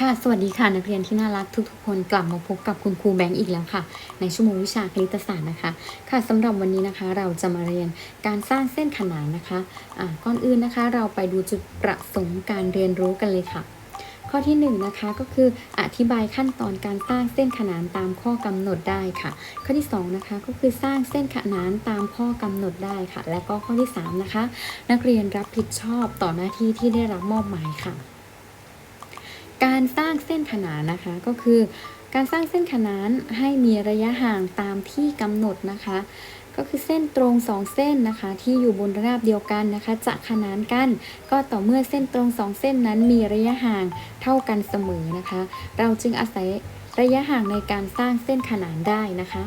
ค่ะ สวัสดีค่ะ นักเรียนที่น่ารักทุกๆ คนกลับมาพบกับคุณครูแบงค์อีกแล้วค่ะ ในชั่วโมงวิชาคณิตศาสตร์นะคะ ค่ะสำหรับวันนี้นะคะเราจะมาเรียนการสร้างเส้นขนานนะคะอ่าก่อนอื่นนะคะ เราไปดูจุดประสงค์การเรียนรู้กันเลยค่ะ ข้อที่1นงนะคะก็คืออธิบายขั้นตอนการสร้างเส้นขนานตามข้อกำหนดได้ค่ะ ข้อที่2นะคะก็คือสร้างเส้นขนานตามข้อกำหนดได้ค่ะ และก็ข้อที่3นะคะนักเรียนรับผิดชอบต่อหน้าที่ที่ได้รับมอบหมายค่ะ การสร้างเส้นขนานนะคะก็คือ การสร้างเส้นขนานให้มีระยะห่างตามที่กำหนดนะคะ ก็คือเส้นตรงสองเส้นนะคะ ที่อยู่บนราบเดียวกันนะคะ จะขนานกัน ก็ต่อเมื่อเส้นตรงสองเส้นนั้นมีระยะห่างเท่ากันเสมอนะคะ เราจึงอาศัยระยะห่างในการสร้างเส้นขนานได้นะคะ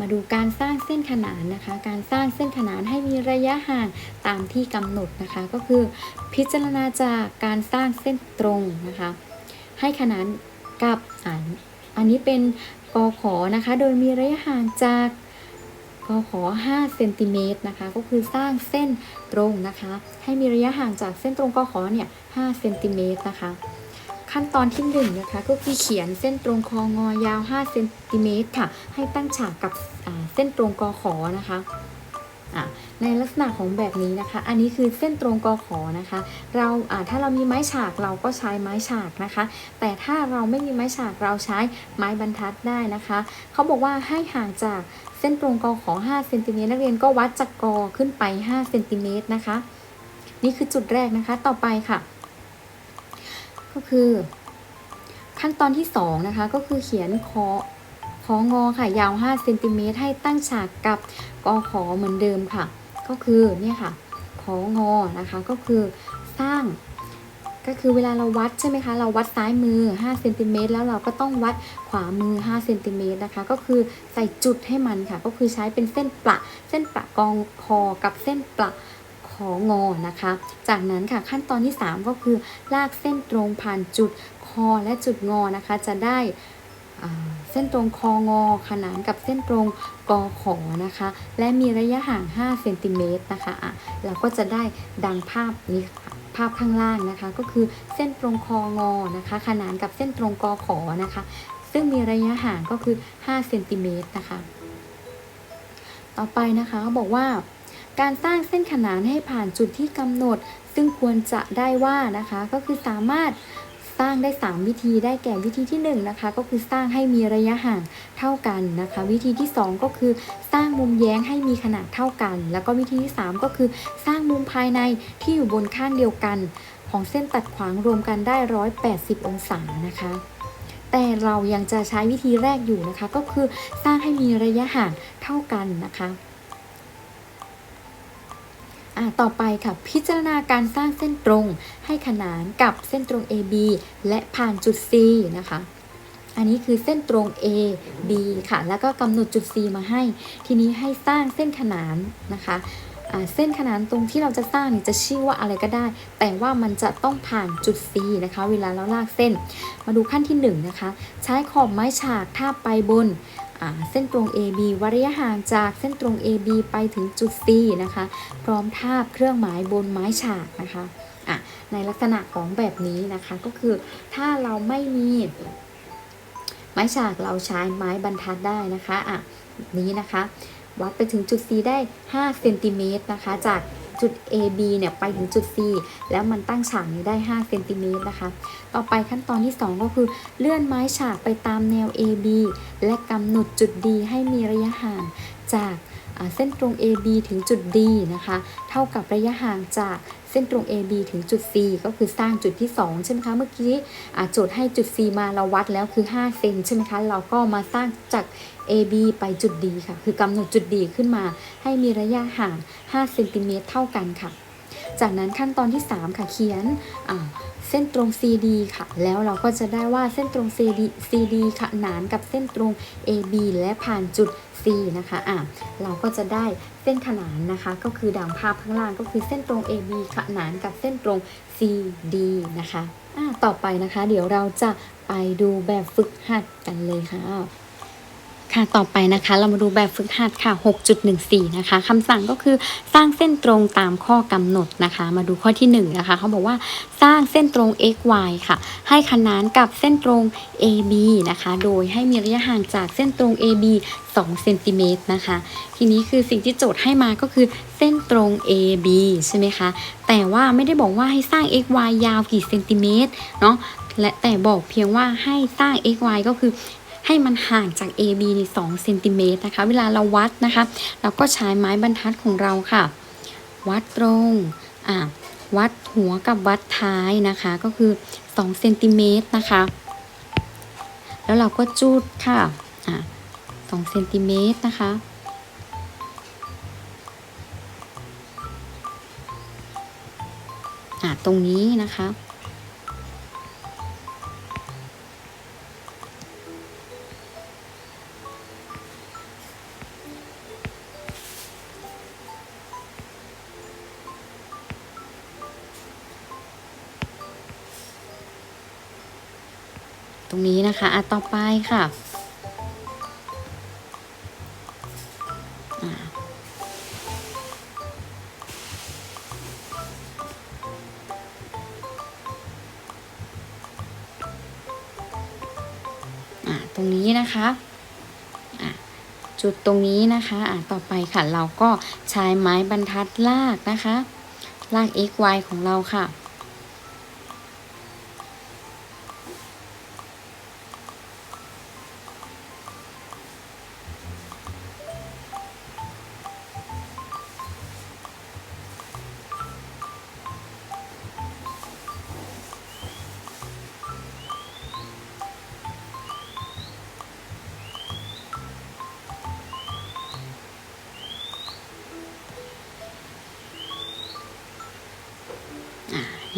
มาดูการสร้างเส้นขนานนะคะ การสร้างเส้นขนานให้มีระยะห่างตามที่กำหนดนะคะ ก็คือพิจารณาจากการสร้างเส้นตรงนะคะ ให้ขนานกับอันอันนี้เป็นกอขอนะคะ โดยมีระยะห่างจากกอขอ5เซนติเมตรนะคะ ก็คือสร้างเส้นตรงนะคะ ให้มีระยะห่างจากเส้นตรงกอขอเนี่ย5เซนติเมตรนะคะ ขั้นตอนที่1นงนะคะก็คือเขียนเส้นตรงคองอยาว5เซนติเมตรค่ะ ให้ตั้งฉากกับเส้นตรงกอขอนะคะในลักษณะของแบบนี้นะคะ อันนี้คือเส้นตรงกอขอนะคะ เราอ่าถ้าเรามีไม้ฉากเราก็ใช้ไม้ฉากนะคะ แต่ถ้าเราไม่มีไม้ฉากเราใช้ไม้บรรทัดได้นะคะ เขาบอกว่าให้ห่างจากเส้นตรงกอขอ5เซนติเมตรนักเรียนก็วัดจากกอขึ้นไป5เซนติเมตรนะคะ นี่คือจุดแรกนะคะ ต่อไปค่ะ ก็คือ ขั้นตอนที่2นะคะก็คือเขียนคอของอค่ะยาว5เซนติเมตรให้ตั้งฉากกับกอขอเหมือนเดิมค่ะ ก็คือเนี่ยค่ะของอนะคะก็คือสร้างก็คือเวลาเราวัดใช่ไหมคะ เราวัดซ้ายมือ5เซนติเมตรแล้วเราก็ต้องวัดขวามือ5เซนติเมตรนะคะ ก็คือใส่จุดให้มันค่ะ ก็คือใช้เป็นเส้นประเส้นประกองคอกับเส้นประ งอนะคะ จากนั้นค่ะขั้นตอนที่ 3 ก็คือลากเส้นตรงผ่านจุดคอและจุดงอนะคะ จะได้เส้นตรงคองอขนานกับเส้นตรงกอขอนะคะ และมีระยะห่าง 5 เซนติเมตรนะคะอะเราก็จะได้ดังภาพนี้ค่ะภาพข้างล่างนะคะ ก็คือเส้นตรงคองอนะคะ ขนานกับเส้นตรงกอขอนะคะ ซึ่งมีระยะห่างก็คือ 5 เซนติเมตรนะคะ ต่อไปนะคะเขาบอกว่า การสร้างเส้นขนานให้ผ่านจุดที่กำหนด ซึ่งควรจะได้ว่านะคะ ก็คือสามารถสร้างได้ 3 วิธีได้แก่วิธีที่1นงนะคะก็คือสร้างให้มีระยะห่างเท่ากันนะคะ วิธีที่ 2 ก็คือสร้างมุมแย้งให้มีขนาดเท่ากัน แล้วก็วิธีที่ 3 ก็คือสร้างมุมภายในที่อยู่บนข้างเดียวกัน ของเส้นตัดขวางรวมกันได้ 180 องศานะคะแต่เรายังจะใช้วิธีแรกอยู่นะคะ ก็คือสร้างให้มีระยะห่างเท่ากันนะคะ อ่าต่อไปค่ะ พิจารณาการสร้างเส้นตรงให้ขนานกับเส้นตรง AB และผ่านจุด C นะคะ อันนี้คือเส้นตรง A B ค่ะ แล้วก็กำหนดจุด C มาให้ ทีนี้ให้สร้างเส้นขนานนะคะเส้นขนานตรงที่เราจะสร้างจะชื่อว่าอะไรก็ได้ แต่ว่ามันจะต้องผ่านจุด C นะคะ เวลาเราลากเส้น มาดูขั้นที่1นงนะคะ ใช้ขอบไม้ฉากทาบไปบน เส้นตรง AB วระยะห่างจากเส้นตรง AB ไปถึงจุด C นะคะ พร้อมทาบเครื่องหมายบนไม้ฉากนะคะะในลักษณะของแบบนี้นะคะก็คือถ้าเราไม่มีไม้ฉากเราใช้ไม้บรรทัดได้นะคะอะนี้นะคะ วัดไปถึงจุด C ได้5เซนติเมตรนะคะจาก จุด AB เนี่ยไปถึงจุด C แล้วมันตั้งฉากนี้ได้ 5 เซนติเมตรนะคะ ต่อไปขั้นตอนที่ 2 ก็คือเลื่อนไม้ฉากไปตามแนว AB และกำหนดจุด D ให้มีระยะห่างจาก เส้นตรง AB ถึงจุด D นะคะ เท่ากับระยะห่างจากเส้นตรง AB ถึงจุด C ก็คือสร้างจุดที่ 2 ใช่ไหมคะ เมื่อกี้โจทย์ให้จุด C มาเราวัดแล้วคือ 5 เซนใช่ไหมคะ เราก็มาสร้างจาก AB ไปจุด D ค่ะ คือกำหนดจุด D ขึ้นมา ให้มีระยะห่าง 5 เซนติเมตรเท่ากันค่ะ จากนั้นขั้นตอนที่ 3 ค่ะ เขียนเส้นตรง CD ค่ะ แล้วเราก็จะได้ว่าเส้นตรง CD CD ขนานกับเส้นตรง AB และผ่านจุด C นะคะอะเราก็จะได้เส้นขนานนะคะ ก็คือดังภาพข้างล่างก็คือเส้นตรง AB ขนานกับเส้นตรง CD นะคะอะต่อไปนะคะ เดี๋ยวเราจะไปดูแบบฝึกหัดกันเลยค่ะ ค่ะต่อไปนะคะเรามาดูแบบฝึกหัดค่ะ 6.14 นะคะคำสั่งก็คือสร้างเส้นตรงตามข้อกำหนดนะคะ มาดูข้อที่ 1 นะคะเขาบอกว่าสร้างเส้นตรง x y ค่ะ ให้ขนานกับเส้นตรง AB นะคะ โดยให้มีระยะห่างจากเส้นตรง AB 2เซนติเมตรนะคะ ทีนี้คือสิ่งที่โจทย์ให้มาก็คือเส้นตรง AB ใช่ไหมคะ แต่ว่าไม่ได้บอกว่าให้สร้าง x y ยาวกี่เซนติเมตรเนาะและแต่บอกเพียงว่าให้สร้าง x y ก็คือ ให้มันห่างจาก AB ใน2เซนติเมตรนะคะ เวลาเราวัดนะคะ เราก็ใช้ไม้บรรทัดของเราค่ะ วัดตรงอะวัดหัวกับวัดท้ายนะคะ ก็คือ2เซนติเมตรนะคะ แล้วเราก็จูดค่ะอะ2เซนติเมตรนะคะอะตรงนี้นะคะ ตรงนี้นะคะอะต่อไปค่ะอะตรงนี้นะคะอะจุดตรงนี้นะคะอะต่อไปค่ะเราก็ใช้ไม้บรรทัดลากนะคะ ลาก x y ของเราค่ะ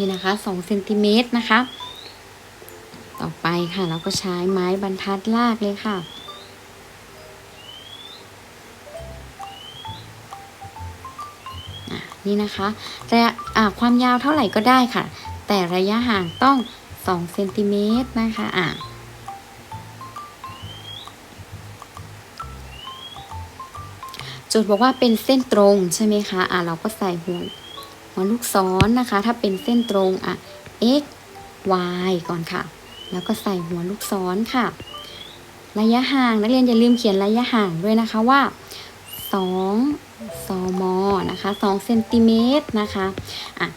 นี่นะคะ2เซนติเมตรนะคะ ต่อไปค่ะเราก็ใช้ไม้บรรทัดลากเลยค่ะนี่นะคะระยะความยาวเท่าไหร่ก็ได้ค่ะ แต่ระยะห่างต้อง2เซนติเมตรนะคะอะจทย์บอกว่าเป็นเส้นตรงใช่ไหมคะอะเราก็ใส่หัว หัวลูกศรนนะคะ ถ้าเป็นเส้นตรงอะ x y ก่อนค่ะ แล้วก็ใส่หัวลูกศรค่ะ ระยะห่างนักเรียนอย่าลืมเขียนระยะห่างด้วยนะคะว่า2ซมนะคะ2เซนติเมตรนะคะอะ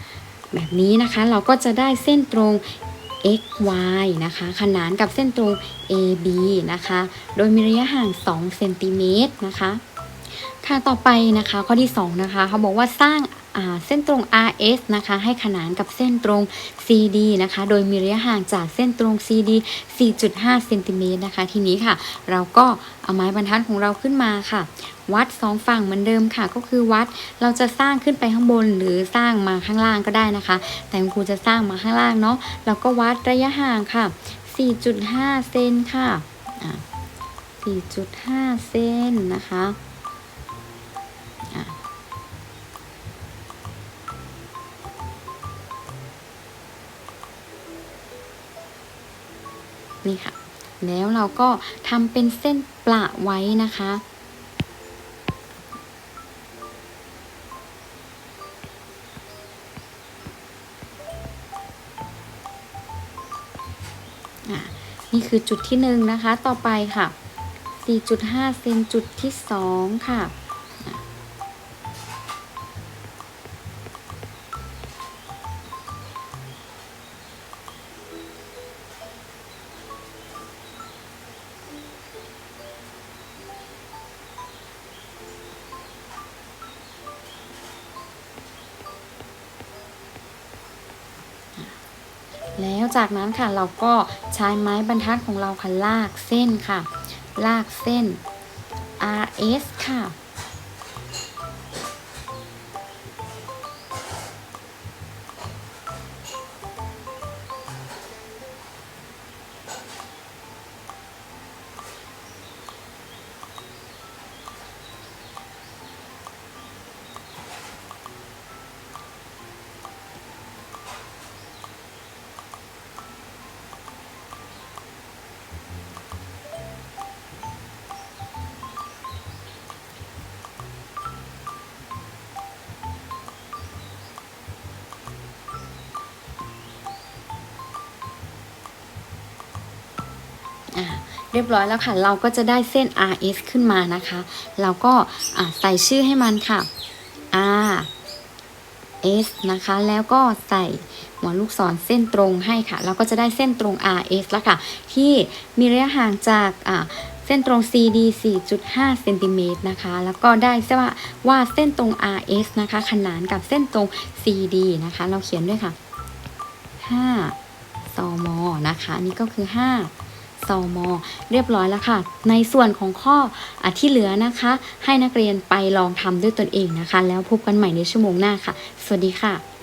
แบบนี้นะคะเราก็จะได้เส้นตรง x y นะคะขนานกับเส้นตรง AB นะคะ โดยมีระยะห่าง2เซนติเมตรนะคะ ค่ะต่อไปนะคะข้อที่2นะคะเขาบอกว่าสร้างเส้นตรง RS นะคะให้ขนานกับเส้นตรง CD นะคะ โดยมีระยะห่างจากเส้นตรง CD 4.5เซนติเมตรนะคะ ทีนี้ค่ะ เราก็เอาไม้บรรทัดของเราขึ้นมาค่ะ วัด 2 ฝั่งเหมือนเดิมค่ะ ก็คือวัดเราจะสร้างขึ้นไปข้างบนหรือสร้างมาข้างล่างก็ได้นะคะ แต่คุณครูจะสร้างมาข้างล่างเนาะเราก็วัดระยะห่างค่ะ 4.5 เซนค่ะอ่า4.5 เซนนะคะ นี่ค่ะ แล้วเราก็ทำเป็นเส้นประไว้นะคะอะนี่คือจุดที่หนึ่งนะคะ ต่อไปค่ะ 4.5 เซนจุดที่สองค่ะ แล้วจากนั้นค่ะเราก็ใช้ไม้บรรทัดของเราค่ะลากเส้นค่ะ ลากเส้น RS ค่ะ เรียบร้อยแล้วค่ะ เราก็จะได้เส้น RS ขึ้นมานะคะ เราก็ใส่ชื่อให้มันค่ะ R S นะคะ แล้วก็ใส่หัวลูกศรเส้นตรงให้ค่ะ เราก็จะได้เส้นตรง RS แล้วค่ะ ที่มีระยะห่างจากเส้นตรง CD 4.5เซนติเมตรนะคะ แล้วก็ได้ว่าว่าเส้นตรง RS นะคะ ขนานกับเส้นตรง CD นะคะ เราเขียนด้วยค่ะ5ซมนะคะอันนี่ก็คือ 5 ซมเรียบร้อยแล้วค่ะ ในส่วนของข้ออที่เหลือนะคะ ให้นักเรียนไปลองทำด้วยตนเองนะคะ แล้วพบกันใหม่ในชั่วโมงหน้าค่ะ สวัสดีค่ะ